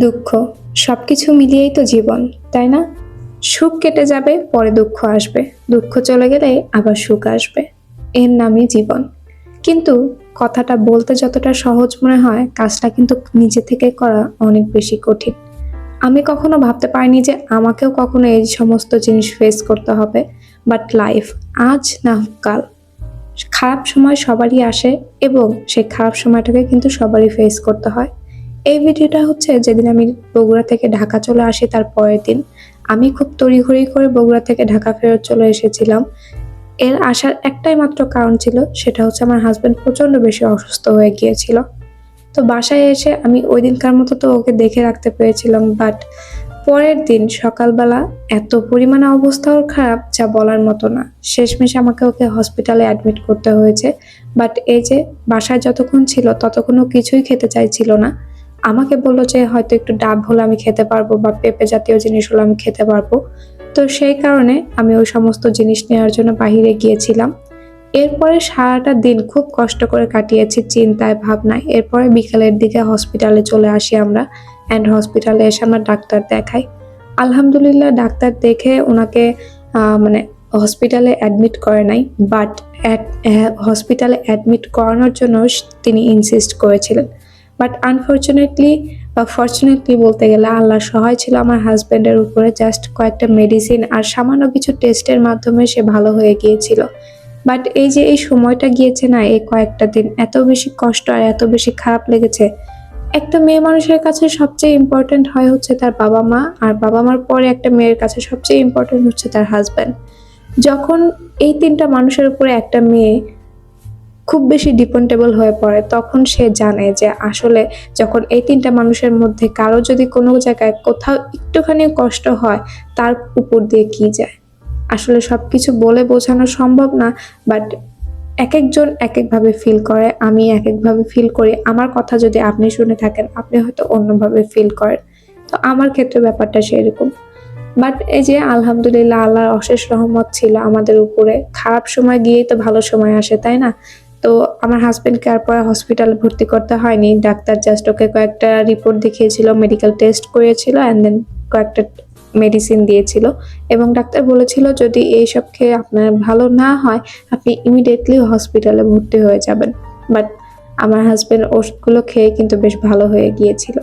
দুঃখ সব কিছু মিলিয়েই তো জীবন, তাই না? সুখ কেটে যাবে, পরে দুঃখ আসবে। দুঃখ চলে গেলে আবার সুখ আসবে। এর নামই জীবন। কিন্তু কথাটা বলতে যতটা সহজ মনে হয়, কাজটা কিন্তু নিজে থেকে করা অনেক বেশি কঠিন। আমি কখনো ভাবতে পারিনি যে আমাকেও কখনো এই সমস্ত জিনিস ফেস করতে হবে। বাট লাইফ আজ না কাল। খারাপ সময় সবারই আসে এবং সেই খারাপ সময়টাকে কিন্তু সবারই ফেস করতে হয়। এই ভিডিওটা হচ্ছে যেদিন আমি বগুড়া থেকে ঢাকা চলে আসি, তার পরের দিন আমি খুব তড়িঘড়ি করে বগুড়া থেকে ঢাকা ফেরত চলে এসেছিলাম। এর আসার একটাই মাত্র কারণ ছিল, সেটা হচ্ছে আমার হাজব্যান্ড প্রচণ্ড বেশি অসুস্থ হয়ে গিয়েছিল। তো বাসায় এসে আমি ওই দিনকার মতো তো ওকে দেখে রাখতে পেরেছিলাম বাট পরের দিন সকালবেলা এত পরিমাণে অবস্থা ওর খারাপ, যা বলার মতো না। শেষমেশ আমাকে ওকে হসপিটালে অ্যাডমিট করতে হয়েছে বাট এই যে বাসায় যতক্ষণ ছিল ততক্ষণও কিছুই খেতে চাইছিল না। আমাকে বলল যে হয়তো একটু ডাব হলে আমি খেতে পারব বা পেঁপে জাতীয় জিনিস হলে আমি খেতে পারব। তো সেই কারণে আমি ওই সমস্ত জিনিস নেওয়ার জন্য বাহিরে গিয়েছিলাম। এরপরে সারাটা দিন খুব কষ্ট করে কাটিয়েছি চিন্তায়, ভাবনায়। এরপরে বিকালের দিকে হসপিটালে চলে আসি আমরা অ্যান্ড হসপিটালে এসে আমরা ডাক্তার দেখাই। আলহামদুলিল্লাহ ডাক্তার দেখে ওনাকে মানে হসপিটালে অ্যাডমিট করে নাই বাট হসপিটালে অ্যাডমিট করানোর জন্য তিনি ইনসিস্ট করেছিলেন। বাট আনফর্চুনেটলি বা ফর্চুনেটলি বলতে গেলে আল্লাহ সহায় ছিল আমার হাজব্যান্ডের উপরে জাস্ট কয়েকটা মেডিসিন আর সামান্য কিছু টেস্টের মাধ্যমে সে ভালো হয়ে গিয়েছিল। বাট এই যে এই সময়টা গিয়েছে না, এই কয়েকটা দিন, এত বেশি কষ্ট আর এত বেশি খারাপ লেগেছে। একটা মেয়ে মানুষের কাছে সবচেয়ে ইম্পর্ট্যান্ট হয় হচ্ছে তার বাবা মা, আর বাবা মার পরে একটা মেয়ের কাছে সবচেয়ে ইম্পর্ট্যান্ট হচ্ছে তার হাজব্যান্ড যখন এই তিনটা মানুষের উপরে একটা মেয়ে খুব বেশি ডিপেন্ডেবল হয়ে পড়ে, তখন সে জানে যে আসলে যখন এই তিনটা মানুষের মধ্যে কারও যদি কোনো জায়গায় কোথাও একটুখানি কষ্ট হয়, তার উপর দিয়ে কি যায়? আসলে সব কিছু বলে বোঝানো সম্ভব না বাট এক একজন এক একভাবে ফিল করে, আমি এক একভাবে ফিল করি। আমার কথা যদি আপনি শুনে থাকেন, আপনি হয়তো অন্যভাবে ফিল করেন। তো আমার ক্ষেত্রে ব্যাপারটা সেরকম। বাট এই যে আলহামদুলিল্লাহ, আল্লাহর অশেষ রহমত ছিল আমাদের উপরে। খারাপ সময় গিয়েই তো ভালো সময় আসে, তাই না? তো আমার হাজব্যান্ডকে আর পরে হসপিটালে ভর্তি করতে হয়নি। ডাক্তার জাস্ট ওকে কয়েকটা রিপোর্ট দেখিয়েছিল মেডিকেল টেস্ট করেছিল অ্যান্ড দেন কয়েকটা মেডিসিন দিয়েছিল। এবং ডাক্তার বলেছিল, যদি এইসব খেয়ে আপনার ভালো না হয়, আপনি ইমিডিয়েটলি হসপিটালে ভর্তি হয়ে যাবেন। বাট আমার হাজব্যান্ড ওষুধগুলো খেয়ে কিন্তু বেশ ভালো হয়ে গিয়েছিল।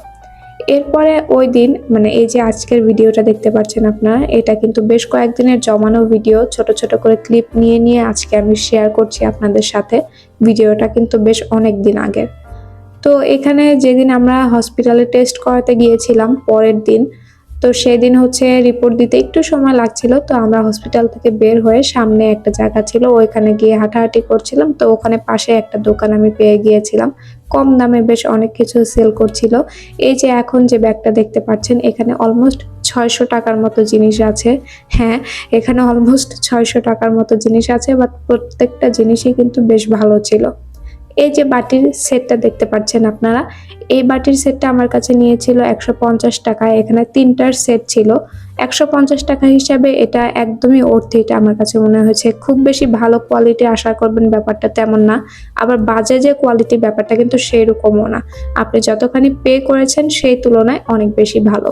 এরপরে ওই দিন মানে এই যে আজকের ভিডিওটা দেখতে পাচ্ছেন আপনারা, এটা কিন্তু বেশ কয়েকদিনের জমানো ভিডিও, ছোট ছোট করে ক্লিপ নিয়ে নিয়ে আজকে আমি শেয়ার করছি আপনাদের সাথে। ভিডিওটা কিন্তু বেশ অনেক দিন আগের। তো এখানে যেদিন আমরা হসপিটালে টেস্ট করাতে গিয়েছিলাম, পরের দিন, তো সেদিন হচ্ছে রিপোর্ট দিতে একটু সময় লাগছিল, তো আমরা হসপিটাল থেকে বের হয়ে সামনে একটা জায়গা ছিল, ওইখানে গিয়ে হাঁটাহাঁটি করছিলাম, তো ওখানে পাশে একটা দোকান আমি পেয়ে গিয়েছিলাম। কম দামে বেশ অনেক কিছু সেল করছিল। এই যে এখন যে ব্যাগটা দেখতে পাচ্ছেন, এখানে অলমোস্ট ছয়শো টাকার মতো জিনিস আছে। হ্যাঁ এখানে অলমোস্ট ছয়শো টাকার মতো জিনিস আছে বাট প্রত্যেকটা জিনিসই কিন্তু বেশ ভালো ছিল। এই যে বাটির সেটটা দেখতে পাচ্ছেন আপনারা, এই বাটির সেটটা আমার কাছে নিয়েছিল একশো পঞ্চাশ টাকায়। এখানে তিনটার সেট ছিল। একশো পঞ্চাশ টাকা হিসাবে এটা একদমই অর্থিত আমার কাছে মনে হয়েছে। খুব বেশি ভালো কোয়ালিটি আশা করবেন ব্যাপারটা তেমন না। আবার বাজে যে কোয়ালিটি ব্যাপারটা কিন্তু সেই রকমও না। আপনি যতখানি পে করেছেন সেই তুলনায় অনেক বেশি ভালো।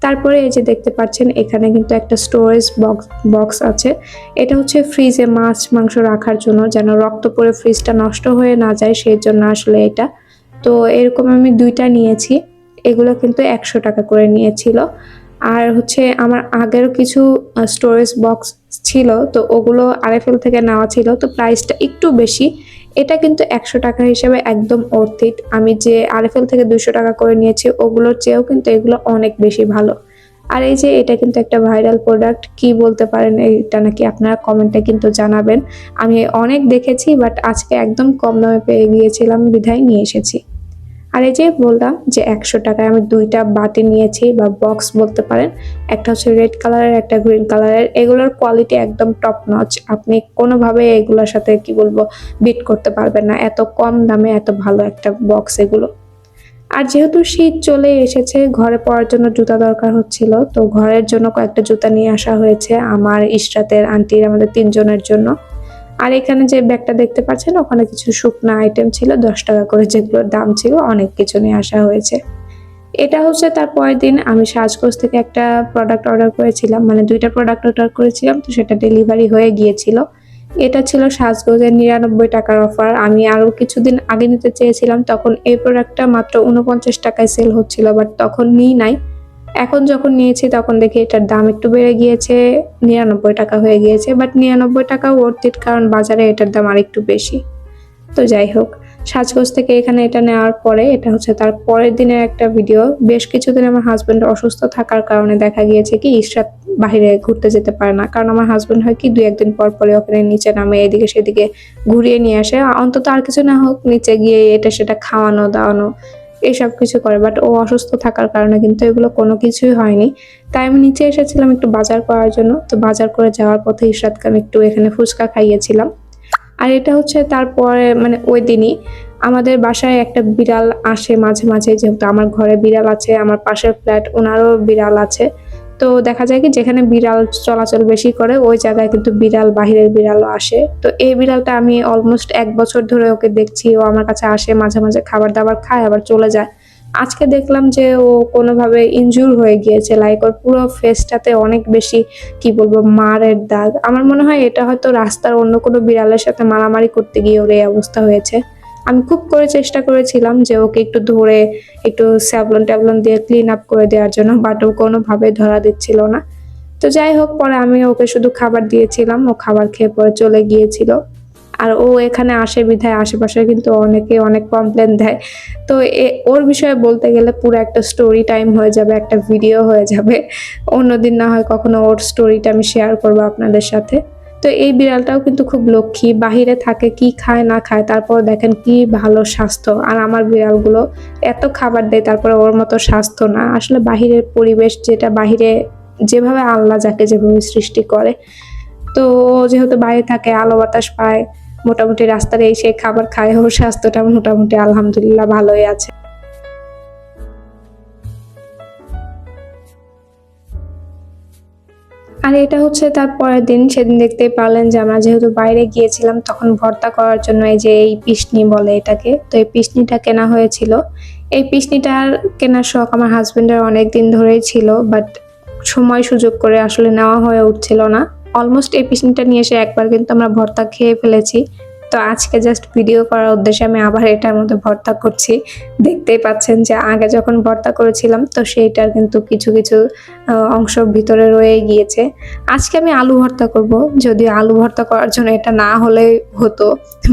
তারপরে এই যে দেখতে পাচ্ছেন, এখানে কিন্তু একটা স্টোরেজ বক্স বক্স আছে। এটা হচ্ছে ফ্রিজে মাছ, মাংস রাখার জন্য যেন রক্ত পরে ফ্রিজটা নষ্ট হয়ে না যায়, সেই জন্য আসলে এটা। তো এরকম আমি দুইটা নিয়েছি। এগুলো কিন্তু একশো টাকা করে নিয়েছিল। আর হচ্ছে আমার আগেরও কিছু স্টোরেজ বক্স ছিল, তো ওগুলো আরএফএল থেকে নেওয়া ছিল, তো প্রাইসটা একটু বেশি। এটা কিন্তু একশো টাকা হিসেবে একদম অর্থিত আমি যে আরএফএল থেকে দুশো টাকা করে নিয়েছি, ওগুলোর চেয়েও কিন্তু এগুলো অনেক বেশি ভালো। আর এই যে এটা কিন্তু একটা ভাইরাল প্রোডাক্ট কি বলতে পারেন এটা নাকি আপনারা কমেন্টে কিন্তু জানাবেন। আমি অনেক দেখেছি বাট আজকে একদম কম দামে পেয়ে গিয়েছিলাম, বিধায় নিয়ে এসেছি। আর এই যে বললাম যে একশো টাকায় আমি দুইটা বাটি নিয়েছি বা বক্স বলতে পারেন, একটা হচ্ছে রেড কালারের, একটা গ্রিন কালারের। এগুলোর কোয়ালিটি একদম টপ নচ আপনি কোনোভাবে এগুলোর সাথে কি বলব বিট করতে পারবেন না। এত কম দামে এত ভালো একটা বক্স এগুলো। আর যেহেতু শীত চলে এসেছে, ঘরে পড়ার জন্য জুতা দরকার হচ্ছিল, তো ঘরের জন্য কয়েকটা জুতা নিয়ে আসা হয়েছে আমার ইশরাতের আন্টির, আমাদের তিনজনের জন্য। আর এখানে যে ব্যাগটা দেখতে পাচ্ছেন, ওখানে কিছু শুকনা আইটেম ছিল, দশ টাকা করে যেগুলোর দাম ছিল, অনেক কিছু নিয়ে আসা হয়েছে। এটা হচ্ছে তার পরের দিন আমি সাজগোজ থেকে একটা প্রোডাক্ট অর্ডার করেছিলাম মানে দুইটা প্রোডাক্ট অর্ডার করেছিলাম, তো সেটা ডেলিভারি হয়ে গিয়েছিল। এটা ছিল সাজগোজের নিরানব্বই টাকার অফার আমি আরও কিছুদিন আগে নিতে চেয়েছিলাম, তখন এই প্রোডাক্টটা মাত্র উনপঞ্চাশ টাকায় সেল হচ্ছিল বাট তখন নিই নাই। এখন যখন নিয়েছি তখন দেখি এটার দাম একটু বেড়ে গিয়েছে, নিরানব্বই টাকা হয়ে গিয়েছে বাট নিরানব্বই টাকা ওর্থ ইট কারণ বাজারে এটার দাম আর একটু বেশি। তো যাই হোক, সাজগোজ থেকে এখানে এটা নেওয়ার পরে, এটা হচ্ছে তার পরের দিনের একটা ভিডিও বেশ কিছুদিন আমার হাজব্যান্ড অসুস্থ থাকার কারণে দেখা গিয়েছে কি ইশরাত বাইরে ঘুরতে যেতে পারে না, কারণ আমার হাজব্যান্ড হয় কি দুই একদিন পর পরে ওখানে নিচে নামে, এদিকে সেদিকে ঘুরিয়ে নিয়ে আসে। অন্তত আর কিছু না হোক, নিচে গিয়ে এটা সেটা খাওয়ানো, দাওয়ানো এইসব কিছু করে বাট ও অসুস্থ থাকার কারণে কিন্তু এগুলো কোনো কিছুই হয়নি। তাই আমি নিচে এসেছিলাম একটু বাজার করার জন্য, তো বাজার করে যাওয়ার পথে ইশরাতকে আমি একটু এখানে ফুচকা খাইয়েছিলাম। আর এটা হচ্ছে তারপরে মানে ওই দিনই আমাদের বাসায় একটা বিড়াল আসে মাঝে মাঝে, যেহেতু আমার ঘরে বিড়াল আছে, আমার পাশের ফ্ল্যাট ওনারও বিড়াল আছে। তো দেখা যায় কি যেখানে বিড়াল চলাচল বেশি করে, ওই জায়গায় কিন্তু বিড়াল, বাহিরের বিড়ালও আসে। তো এই বিড়ালটা আমি অলমোস্ট এক বছর ধরে ওকে দেখছি, ও আমার কাছে আসে, মাঝে মাঝে খাবার দাবার খায়, আবার চলে যায়। আজকে দেখলাম যে ও কোনোভাবে ইনজুর হয়ে গিয়েছে লাইক ওর পুরো ফেসটাতে অনেক বেশি, কি বলব, মারের দাগ। আমার মনে হয় এটা হয়তো রাস্তার অন্য কোনো বিড়ালের সাথে মারামারি করতে গিয়ে ওর এই অবস্থা হয়েছে। আমি খুব করে চেষ্টা করেছিলাম যে ওকে একটু ধরে একটু স্যাবলন ট্যাবলন দিয়ে ক্লিন আপ করে দেওয়ার জন্য বাট ও কোনোভাবে ধরা দিচ্ছিল না। তো যাই হোক, পরে আমি ওকে শুধু খাবার দিয়েছিলাম, ও খাবার খেয়ে পরে চলে গিয়েছিল। আর ও এখানে আসে বিধায় আশেপাশে কিন্তু অনেকে অনেক কমপ্লেন দেয়। তো এ- ওর বিষয়ে বলতে গেলে পুরো একটা স্টোরি টাইম হয়ে যাবে, একটা ভিডিও হয়ে যাবে। অন্যদিন না হয় কখনো ওর স্টোরিটা আমি শেয়ার করব আপনাদের সাথে। তো এই বিড়ালটাও কিন্তু খুব লক্ষ্মী। বাহিরে থাকে কি খায়, না খায়, তারপর দেখেন কি ভালো স্বাস্থ্য। আর আমার বিড়ালগুলো এত খাবার দেয়, তারপরে ওর মতো স্বাস্থ্য না। আসলে বাহিরের পরিবেশ যেটা, বাহিরে যেভাবে আল্লাহ যাকে যেভাবে সৃষ্টি করে। তো যেহেতু বাইরে থাকে, আলো বাতাস পায়, মোটামুটি রাস্তার এই সে খাবার খায়, ওর স্বাস্থ্যটা মোটামুটি আলহামদুলিল্লাহ ভালোই আছে। আর এটা হচ্ছে তার পরের দিন, সেদিন দেখতে পারলেন যে আমরা যেহেতু বাইরে গিয়েছিলাম, তখন ভর্তা করার জন্য এই যে এই পিসনি বলে এটাকে, তো এই পিসনিটা কেনা হয়েছিল। এই পিসনিটার কেনার শখ আমার হাজবেন্ডের অনেক দিন ধরেই ছিল বাট সময় সুযোগ করে আসলে নেওয়া হয়ে উঠছিল না। অলমোস্ট এই পিসনিটা নিয়ে এসে একবার কিন্তু আমরা ভর্তা খেয়ে ফেলেছি। তো আজকে জাস্ট ভিডিও করার উদ্দেশ্যে আমি আবার এটার মধ্যে ভর্তা করছি। দেখতেই পাচ্ছেন যে আগে যখন ভর্তা করেছিলাম, তো সেইটার কিন্তু কিছু কিছু অংশ ভিতরে রয়ে গিয়েছে। আজকে আমি আলু ভর্তা করব। যদি আলু ভর্তা করার জন্য এটা না হলে হতো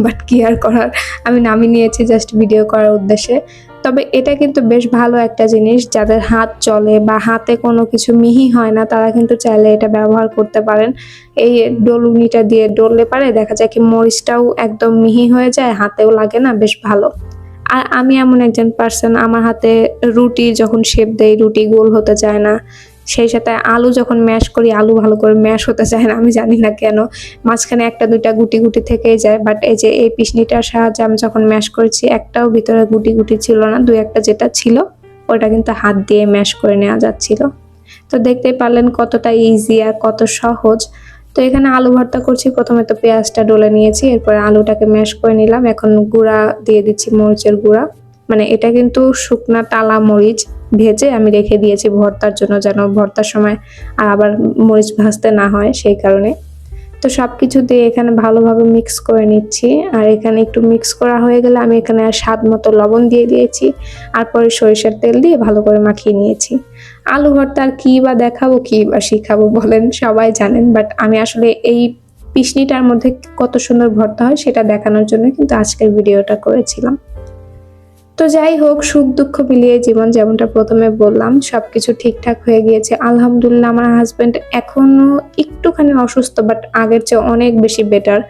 বাট কি আর করার? আমি নামিয়ে নিয়েছি জাস্ট ভিডিও করার উদ্দেশ্যে। তবে এটা কিন্তু বেশ ভালো একটা জিনিস, যাদের হাত চলে বা হাতে কোনো কিছু মিহি হয় না, তারা কিন্তু চাইলে এটা ব্যবহার করতে পারেন। এই ডলুনিটা দিয়ে ডললে পারে, দেখা যায় কি মরিচটাও একদম মিহি হয়ে যায়, হাতেও লাগে না, বেশ ভালো। আর আমি এমন একজন পার্সন আমার হাতে রুটি যখন শেপ দেই, রুটি গোল হতে চায় না সেই সাথে আলু যখন ম্যাশ করি, আলু ভালো করে ম্যাশ হতে চায় না, আমি জানি না কেন। মাঝখানে একটা, দুইটা গুটি গুটি থেকেই যায় বাট এই যে এই পিসনিটার সাহায্যে আমি যখন ম্যাশ করেছি, একটাও ভিতরে গুটি গুটি ছিল না, দুই একটা যেটা ছিল, ওটা কিন্তু হাত দিয়ে ম্যাশ করে নেওয়া যাচ্ছিল। তো দেখতেই পারলেন কতটা ইজি আর কত সহজ। তো এখানে আলু ভর্তা করছি, প্রথমে তো পেঁয়াজটা ডলে নিয়েছি, এরপরে আলুটাকে ম্যাশ করে নিলাম। এখন গুঁড়া দিয়ে দিচ্ছি মরিচের গুঁড়া। মানে এটা কিন্তু শুকনা টালা মরিচ ভেজে আমি রেখে দিয়েছি ভর্তার জন্য যেন ভর্তার সময় আর আবার মরিচ ভাজতে না হয় সেই কারণে। তো সব কিছু দিয়ে এখানে ভালোভাবে মিক্স করে নিচ্ছি। আর এখানে একটু মিক্স করা হয়ে গেলে আমি এখানে স্বাদ মতো লবণ দিয়ে দিয়েছি। আর পরে সরিষার তেল দিয়ে ভালো করে মাখিয়ে নিয়েছি। আলু ভর্তা আর কী বা দেখাবো, কী বা শিখাবো বলেন, সবাই জানেন। বাট আমি আসলে এই পিসনিটার মধ্যে কত সুন্দর ভর্তা হয় সেটা দেখানোর জন্য কিন্তু আজকের ভিডিওটা করেছিলাম। তো যাই হোক, সুখ দুঃখ মিলিয়ে জীবন যেমনটা প্রথমে বললাম, সবকিছু ঠিকঠাক হয়ে গিয়েছে। আলহামদুলিল্লাহ, আমার হাজবেন্ড এখনও একটুখানি অসুস্থ বাট আগের চেয়ে অনেক বেশি বেটার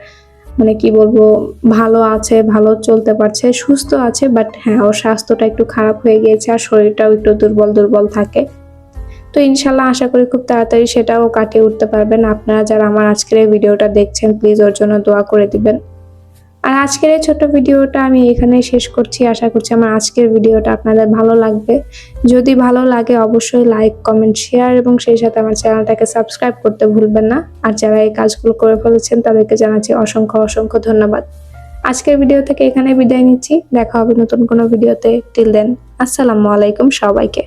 মানে কি বলব, ভালো আছে, ভালো চলতে পারছে, সুস্থ আছে বাট হ্যাঁ ওর স্বাস্থ্যটা একটু খারাপ হয়ে গিয়েছে আর শরীরটাও একটু দুর্বল দুর্বল থাকে। তো ইনশাল্লাহ আশা করি খুব তাড়াতাড়ি সেটাও কাটিয়ে উঠতে পারবেন। আপনারা যারা আমার আজকের এই ভিডিওটা দেখছেন প্লিজ ওর জন্য দোয়া করে দিবেন। আর আজকের এই ছোট ভিডিওটা আমি এখানেই শেষ করছি। আশা করছি আমার আজকের ভিডিওটা আপনাদের ভালো লাগবে। যদি ভালো লাগে অবশ্যই লাইক, কমেন্ট, শেয়ার এবং সেই সাথে আমার চ্যানেলটাকে সাবস্ক্রাইব করতে ভুলবেন না। আর যারা এই কাজগুলো করে ফেলেছেন তাদেরকে জানাচ্ছি অসংখ্য অসংখ্য ধন্যবাদ। আজকের ভিডিও থেকে এখানে বিদায় নিচ্ছি। দেখা হবে নতুন কোনো ভিডিওতে। টিল দেন আসসালামু আলাইকুম সবাইকে।